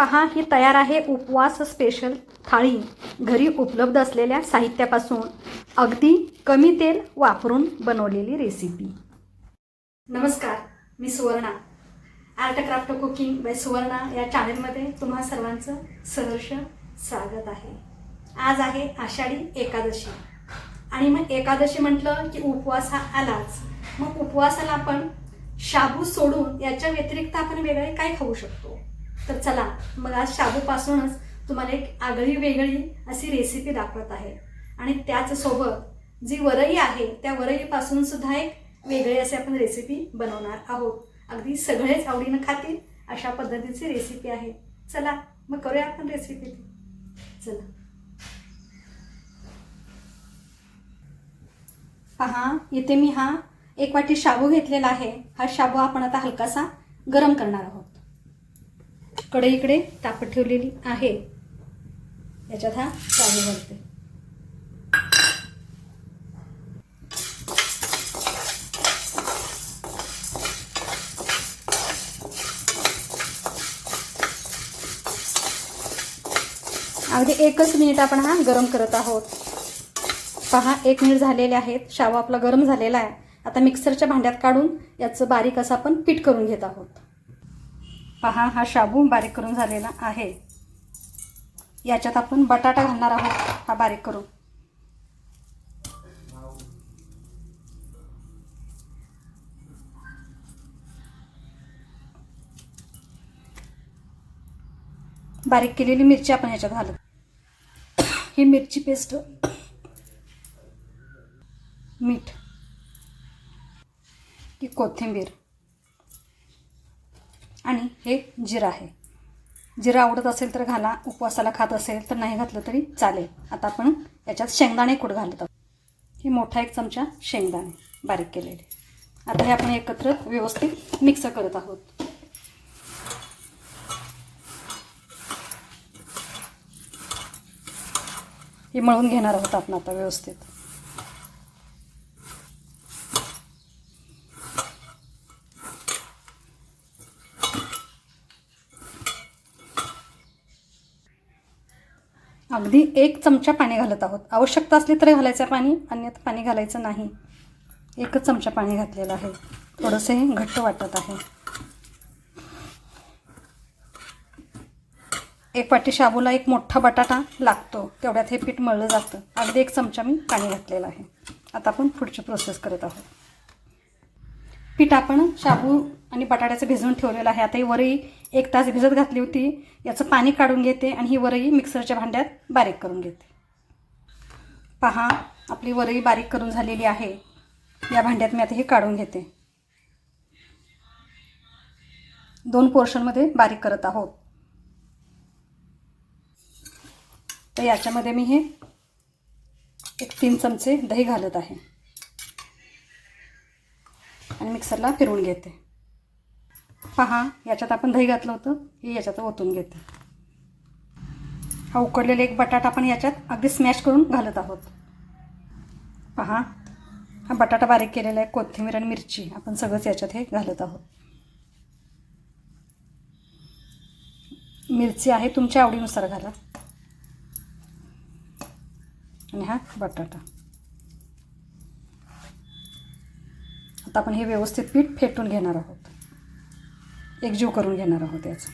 पहा ही तयार आहे उपवास स्पेशल थाळी. घरी उपलब्ध असलेल्या साहित्यापासून अगदी कमी तेल वापरून बनवलेली रेसिपी नमस्कार मी Suvarna. Art craft cooking by Suvarna या चॅनलमध्ये तुम्हा सर्वांचं सहर्ष स्वागत आहे. आज आहे आषाढी एकादशी. आणि मग एकादशी म्हटलं की उपवास हा आलाच. मग उपवासाला आपण शाबू सोडून याच्या व्यतिरिक्त आपण वेगळे काय खाऊ शकतो? तर चला मग आज शाबूपासूनच तुम्हाला एक आगळी वेगळी अशी रेसिपी दाखवत आहे. आणि त्याचसोबत जी वरई आहे त्या वरईपासून सुद्धा एक वेगळी अशी आपण रेसिपी बनवणार आहोत. अगदी सगळेच आवडीनं खातील अशा पद्धतीची रेसिपी आहे. चला मग करूया आपण रेसिपी चला. पहा इथे मी हा एक वाटी शाबू घेतलेला आहे. हा शाबू आपण आता हलकासा गरम करणार आहोत. कढईकडे तापत ठेवलेली आहे. याच्यात हा चालू घालते अगदी एकच मिनिट आपण हा गरम करत आहोत. पहा एक मिनिट झालेले आहेत. शावा आपला गरम झालेला आहे. आता मिक्सरच्या भांड्यात काढून याचं बारीक असं आपण पीठ करून घेत आहोत. पहा हा शाबू बारीक करून झालेला आहे. याच्यात आपण बटाटा घालणार आहोत हा बारीक करून. बारीक केलेली मिरची आपण ह्याच्यात घालत ही मिरची पेस्ट मीठ ही कोथिंबीर. हे जिरा आहे. जिरा आवडत असेल तर घाला उपवासाला खात असेल तर नाही घातलं तरी चालेल. आता आपण याच्यात शेंगदाणे कुठ घालत आहोत? हे मोठा एक चमचा शेंगदाणे बारीक केलेले. आता हे आपण एकत्र व्यवस्थित मिक्स करत आहोत. हे मळून घेणार आहोत आपण आता व्यवस्थित. अगदी एक चमचा पाणी घालत आहोत. आवश्यकता असली तर घालायचं पाणी अन्यथा पाणी घालायचं नाही. एकच चमचा पाणी घातलेलं आहे. थोडंसं हे घट्ट वाटत आहे. एक वाटी शाबूला एक मोठा बटाटा लागतो. तेवढ्यात हे पीठ मळलं जातं. अगदी एक चमचा मी पाणी घातलेलं आहे. आता आपण पुढची प्रोसेस करत आहोत. पीठ आपण शाबू आणि बटाट्याचं भिजवून ठेवलेलं आहे. आता ही वरही एक तास भिजत घातली होती. याचं पाणी काढून घेते आणि ही वरई मिक्सरच्या भांड्यात बारीक करून घेते. पहा आपली वरई बारीक करून झालेली आहे. या भांड्यात मी आता हे काढून घेते. दोन पोर्शनमध्ये बारीक करत आहोत. तर याच्यामध्ये मी हे एक तीन चमचे दही घालत आहे. आणि मिक्सरला फिरवून घेते. पहा याच्यात आपण दही घातलं होतं हे याच्यात ओतून घेते. हा उकडलेला एक बटाटा आपण याच्यात अगदी स्मॅश करून घालत आहोत. पहा हा बटाटा बारीक केलेला आहे कोथिंबीर आणि मिरची आपण सगळंच याच्यात हे घालत आहोत. मिरची आहे तुमच्या आवडीनुसार घाला. आणि हा बटाटा. आता आपण हे व्यवस्थित पीठ फेटून घेणार आहोत. एकजीव करून घेणार आहोत याचं.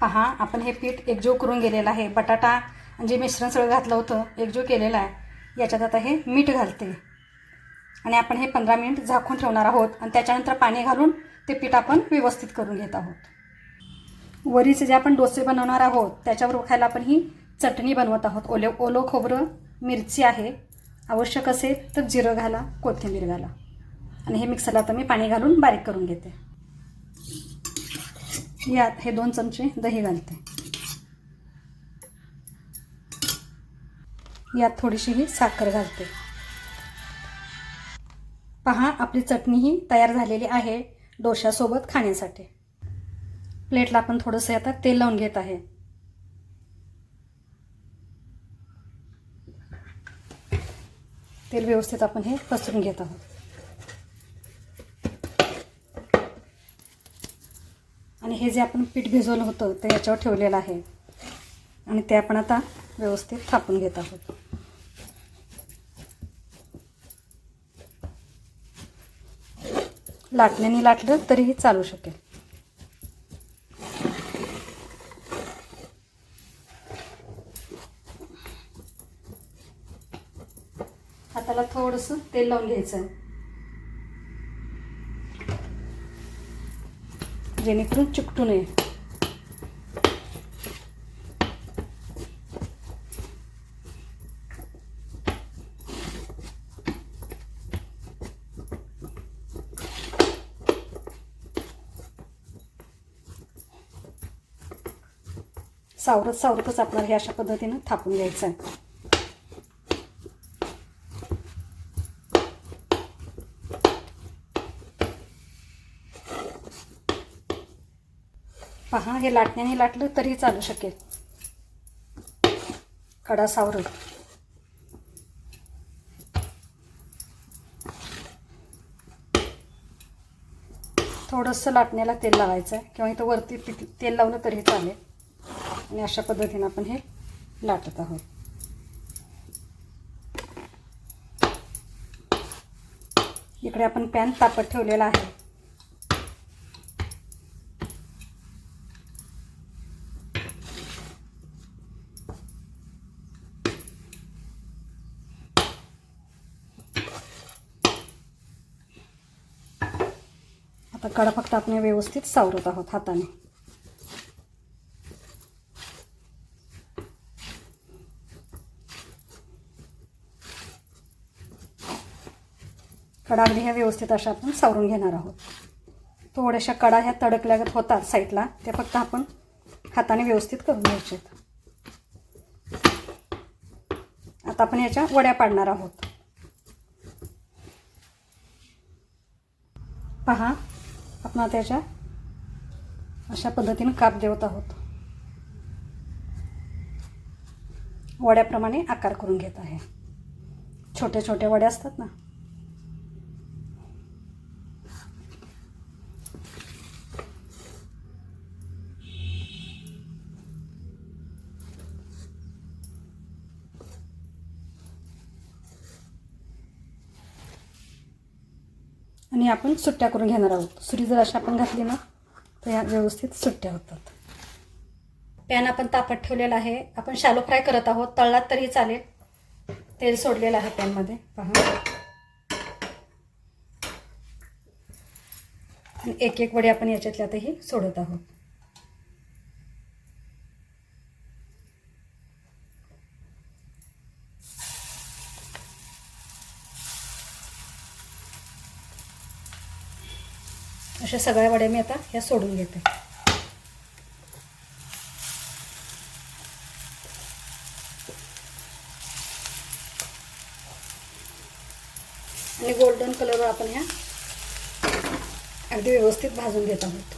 पहा आपण हे पीठ एकजीव करून गेलेलं आहे. बटाटा जे मिश्रण सगळं घातलं होतं एकजीव केलेलं आहे. याच्यात आता हे मीठ घालते. आणि आपण हे पंधरा मिनिट झाकून ठेवणार आहोत आणि त्याच्यानंतर पाणी घालून ते पीठ आपण व्यवस्थित करून घेत आहोत. वरीचे जे आपण डोसे बनवणार आहोत त्याच्यावर खायला आपण ही चटणी बनवत आहोत. ओले ओलो खोबरं मिरची आहे. आवश्यक असेल तर जिरं घाला कोथिंबीर घाला. आणि हे मिक्सरला आता मी पाणी घालून बारीक करून घेते. यात हे दोन चमचे दही घालते. यात थोडीशी ही साखर घालते. पहा आपली चटणी ही तयार झालेली आहे डोशासोबत खाण्यासाठी. प्लेटला आपण थोडंसं आता तेल लावून घेत आहे. तेल व्यवस्थित आपण हे पसरून घेत आहोत. हे जे आपण पीठ भिजवलं होतं ते याच्यावर ठेवलेलं आहे. आणि ते आपण आता व्यवस्थित थापून घेत आहोत. लाटण्याने लाटलं तरीही चालू शकेल. हाताला थोडंसं तेल लावून घ्यायचं. जेणेकरून चिकटू नये. सावरत सावरतच आपल्याला हे अशा पद्धतीनं थापून घ्यायचं आहे पहा हे लाटण्याने लाटलं तरी चालू शकेल. कडा सावरत थोडंसं लाटण्याला तेल लावायचं आहे. किंवा इथं वरती तेल लावलं तरी चालेल. आणि अशा पद्धतीनं आपण हे लाटत आहोत. इकडे आपण पॅन तापत ठेवलेला आहे आता कडा फक्त आपण व्यवस्थित सावरत आहोत हाताने. कडा अगदी ह्या व्यवस्थित अशा आपण सावरून घेणार आहोत. थोड्याशा कडा ह्या तडकल्यागत होतात साईडला त्या फक्त आपण हाताने व्यवस्थित करून घ्यायचे आता आपण याच्या वड्या पाडणार आहोत. पहा आपण त्याच्या अशा पद्धतीनं काप देवत आहोत. वड्याप्रमाणे आकार करून घेत आहे. छोट्या छोट्या वड्या असतात ना? आणि आपण सुट्ट्या करून घेणार आहोत. सुरी जर अशा आपण घातली ना तर या व्यवस्थित सुट्ट्या होतात. पॅन आपण तापत ठेवलेला आहे. आपण शालो फ्राय करत आहोत. तळलात तरी चालेल. तेल सोडलेलं आहे पॅनमध्ये. पहा. आणि एक एक वडी आपण याच्यातल्यातही सोडत आहोत. अशा सगळ्या वड्या मी आता ह्या सोडून घेते. आणि गोल्डन कलरवर आपण ह्या अगदी व्यवस्थित भाजून घेत आहोत.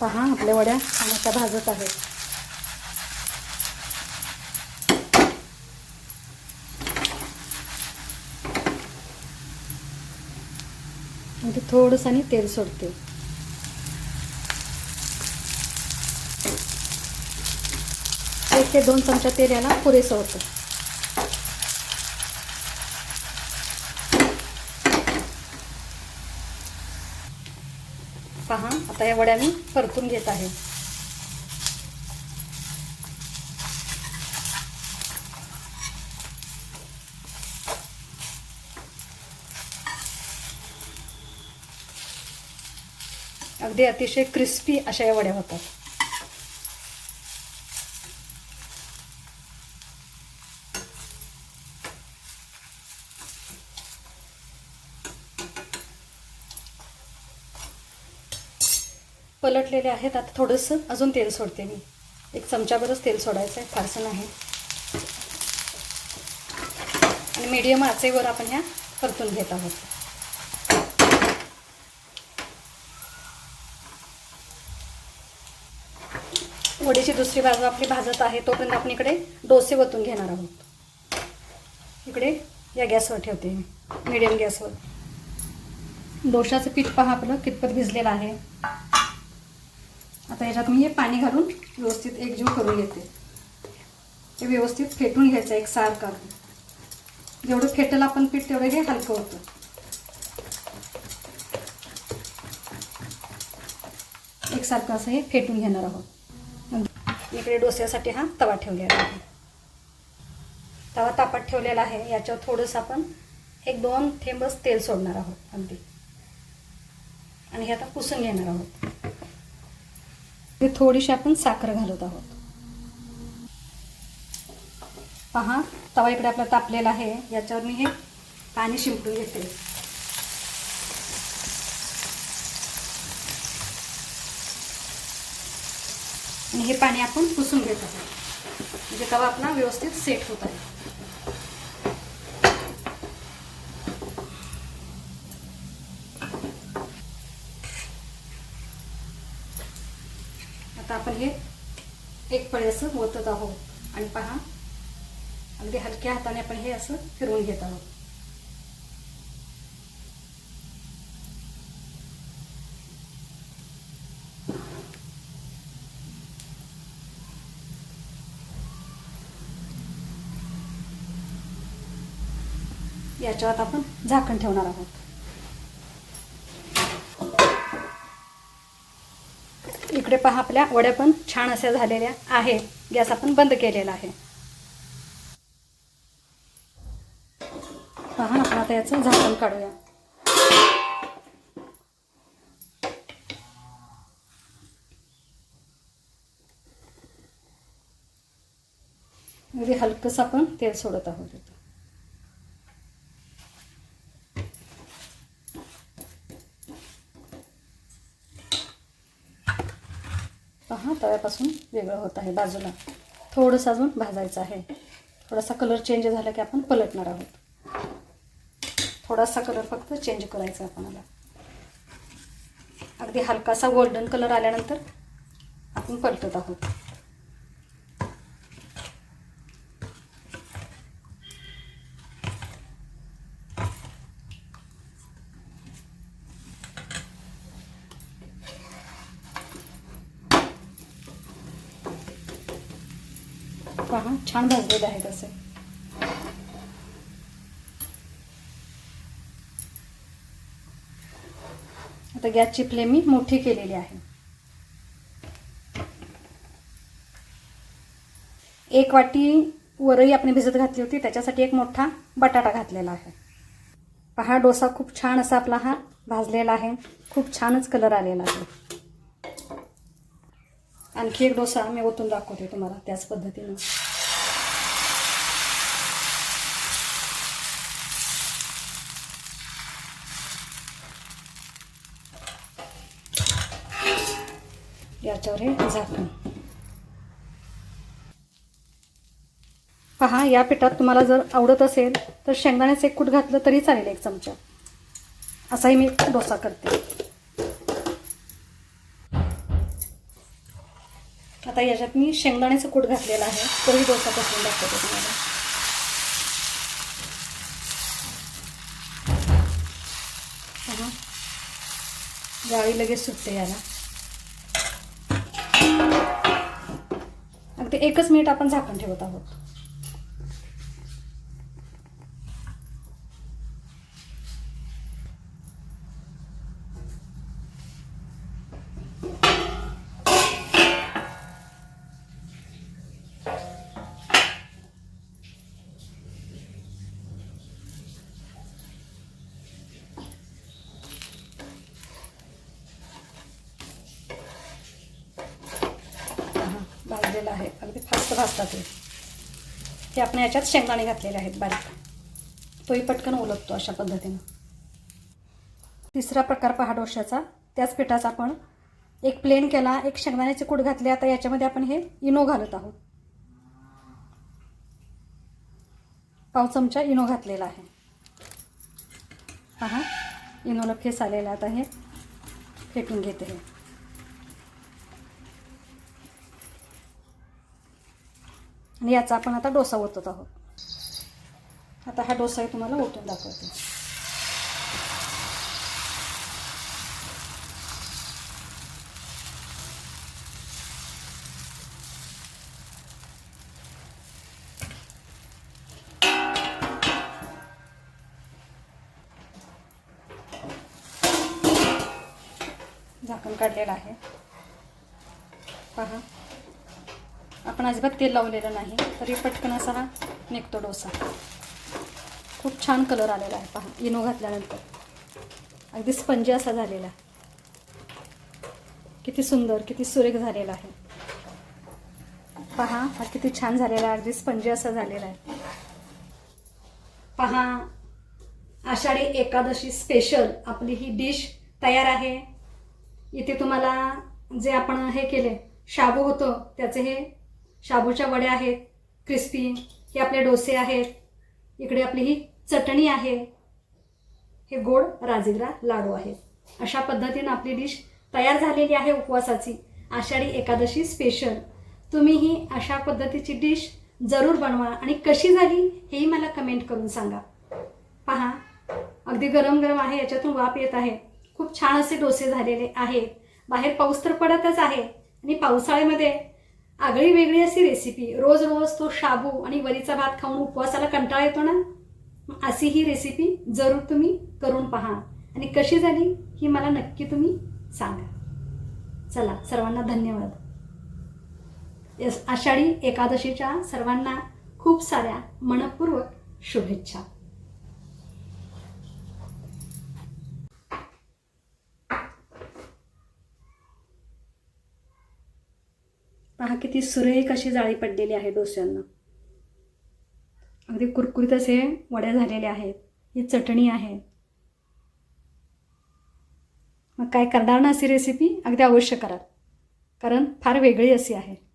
पहा आपल्या वड्या छान अशा भाजत आहेत. मध्ये थोडंसं आणि तेल सोडते. एक ते दोन चमचा तेल याला पुरेसं होतं. पहा आता या वड्या मी परतून घेत आहे. अगदी अतिशय क्रिस्पी अशा या वड्या होतात. पलटलेले आहेत. आता थोडंसं अजून तेल सोडते मी. एक चमच्याभरच तेल सोडायचं आहे. फारसं नाही. आणि मीडियम आचेवर आपण ह्या परतून घेत आहोत. थोडीशी दुसरी बाजू आपली भाजत आहे तोपर्यंत आपण इकडे डोसे वतून घेणार आहोत. इकडे या गॅसवर ठेवते मीडियम मिडियम गॅसवर. डोशाचं पीठ पहा आपलं कितपत भिजलेलं आहे. आता याच्यात मी हे पाणी घालून व्यवस्थित एकजीव करून घेते. ते व्यवस्थित फेटून घ्यायचं एक सारखं अगदी. जेवढं फेटलं आपण पीठ तेवढं हे हलकं होतं. एकसारखं असं हे फेटून घेणार आहोत. इकडे डोस्यासाठी हा तवा ठेवलेला आहे. तवा तापात ठेवलेला आहे. याच्यावर थोडंसं आपण एक दोन थेंबच तेल सोडणार आहोत अगदी. आणि हे आता पुसून घेणार आहोत. ते थोडीशी आपण साखर घालत आहोत. पहा तवा इकडे आपला तापलेला आहे. याच्यावर मी हे पाणी शिंपडून घेते. आणि हे पाणी आपण पुसून घेत आहोत. म्हणजे तवा आपला व्यवस्थित सेट होत आहे. आता आपण हे एक पळे असं ओतत आहोत. आणि पहा अगदी हलक्या हाताने आपण हे असं फिरवून घेत आहोत. याच्यावर आपण झाकण ठेवणार आहोत. इकडे पहा आपल्या वड्या पण छान अशा झालेल्या आहेत. गॅस आपण बंद केलेला आहे. पहा आपण आता याचं झाकण काढूया. अगदी हलकंसं आपण तेल सोडत आहोत. इथं. वेगळं होत आहे बाजूला. थोडंसं अजून भाजायचं आहे. थोडासा कलर चेंज झाला की आपण पलटणार आहोत. थोडासा कलर फक्त चेंज करायचा आहे अगदी हलकासा गोल्डन कलर आल्यानंतर आपण पलटत आहोत पहा छान भाजलेले आहेत असे. आता गॅसची फ्लेम मी मोठी केलेली आहे. एक वाटी वरई आपण भिजत घातली होती त्याच्यासाठी एक मोठा बटाटा घातलेला आहे. पहा डोसा खूप छान असा आपला हा भाजलेला आहे. खूप छानच कलर आलेला आहे. आणखी एक डोसा मी ओतून दाखवते तुम्हाला त्याच पद्धतीनं. याच्यावर पहा या पिठात तुम्हाला जर आवडत असेल तर शेंगदाण्याचं एक कूट घातलं तरी चालेल एक चमचा. असाही मी डोसा करते. आता याच्यात मी शेंगदाण्याचं कूट घातलेलं आहे. तोही डोसा करून दाखवते तुम्हाला. पहा. जाळी लगेच सुटते याला. अगदी एकच मिनिट आपण झाकण ठेवत आहोत. पहा, आहे. अगदी फास्ट भाजतात ते. हे आपण याच्यात शेंगदाणे घातलेले आहेत बारीक. तोही पटकन ओलटतो अशा पद्धतीनं. तिसरा प्रकार पहा डोश्याचा. त्याच पिठाचा आपण एक प्लेन केला एक शेंगदाण्याचे कूट घातले. आता याच्यामध्ये आपण हे इनो घालत आहोत. पाव चमचा इनो घातलेला आहे. पहा इनोला फेस आलेला आता हे फेटून घेते हे. आणि याचा आपण आता डोसा ओतत आहोत. आता हा डोसा तुम्हाला ओतून दाखवते. झाकण काढलेलं आहे. पहा. आपण अजिबात तेल लावलेलं नाही तरी पटकन असा हा निघतो डोसा. खूप छान कलर आलेला आहे पहा इनो घातल्यानंतर. अगदी स्पंजी असा झालेला आहे. किती सुंदर किती सुरेख झालेला आहे. पहा हा किती छान झालेला आहे अगदी स्पंजी असा झालेला आहे. पहा आषाढी एकादशी स्पेशल आपली ही डिश तयार आहे. इथे तुम्हाला जे आपण हे केले शाबू होतं त्याचे हे शाबूच्या वड्या आहेत क्रिस्पी हे आपले डोसे आहेत इकडे आपली ही चटणी आहे. हे गोड राजगिरा लाडू आहेत. अशा पद्धतीनं आपली डिश तयार झालेली आहे उपवासाची. आषाढी एकादशी स्पेशल तुम्ही ही अशा पद्धतीची डिश जरूर बनवा आणि कशी झाली हेही मला कमेंट करून सांगा. पहा अगदी गरम गरम आहे याच्यातून वाफ येत आहे. खूप छान असे डोसे झालेले आहेत. बाहेर पाऊस तर पडतच आहे आणि पावसाळ्यामध्ये आगळी वेगळी अशी रेसिपी रोज रोज तो शाबू आणि वरीचा भात खाऊन उपवासाला कंटाळा येतो ना? अशी ही रेसिपी जरूर तुम्ही करून पहा. आणि कशी झाली ही मला नक्की तुम्ही सांगा. चला सर्वांना धन्यवाद. यस आषाढी एकादशीच्या सर्वांना खूप साऱ्या मनपूर्वक शुभेच्छा. किती सुरेख अशी जाळी पडलेली आहे डोस्यांना. अगदी कुरकुरीत असे वड्या झालेल्या आहेत. ही चटणी आहे. मग काय करणार ना अशी रेसिपी अगदी अवश्य कराल कारण फार वेगळी अशी आहे.